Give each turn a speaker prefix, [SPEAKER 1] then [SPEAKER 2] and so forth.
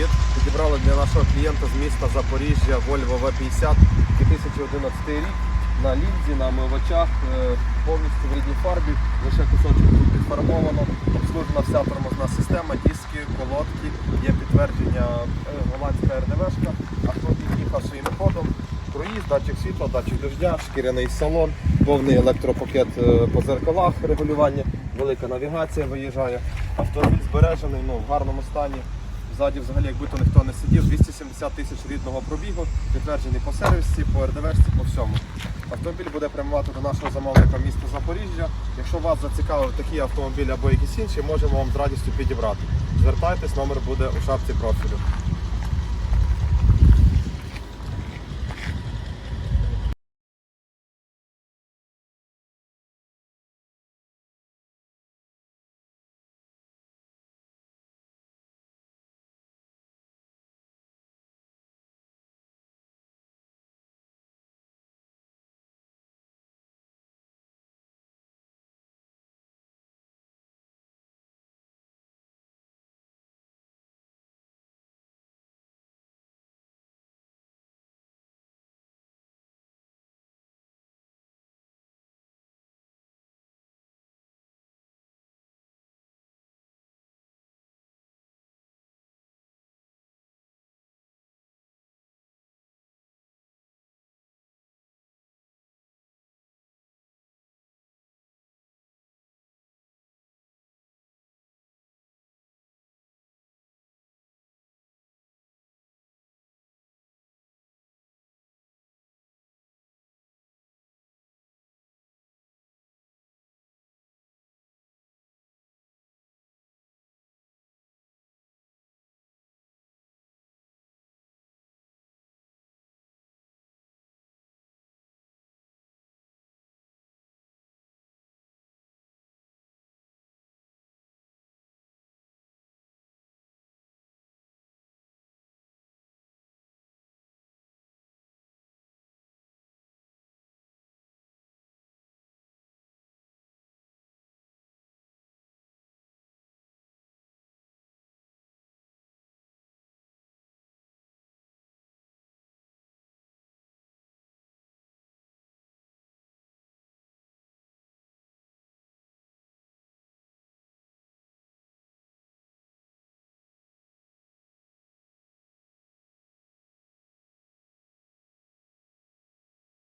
[SPEAKER 1] привіт! Підібрали для нашого клієнта з міста Запоріжжя Volvo V50 2011 рік. На лінзі, на омивачах, е, повністю в рідній фарбі, лише кусочок тут підфарбовано, обслужена вся тормозна система, диски, колодки, є підтвердження е, голландська РДВшка, автомобіль їхав своїм ходом, круїз, датчик світла, датчик дождя, шкіряний салон, повний електропакет е, по зеркалах регулювання, велика навігація виїжджає. Автомобіль збережений, ну, в гарному стані. Ззаді взагалі якби то ніхто не сидів, 270 тисяч рідного пробігу, підтверджений по сервісі, по РДВшці, по всьому. Автомобіль буде прямувати до нашого замовника міста Запоріжжя. Якщо вас зацікавив такий автомобіль або якісь інші, можемо вам з радістю підібрати. Звертайтесь, номер буде у шапці профілю.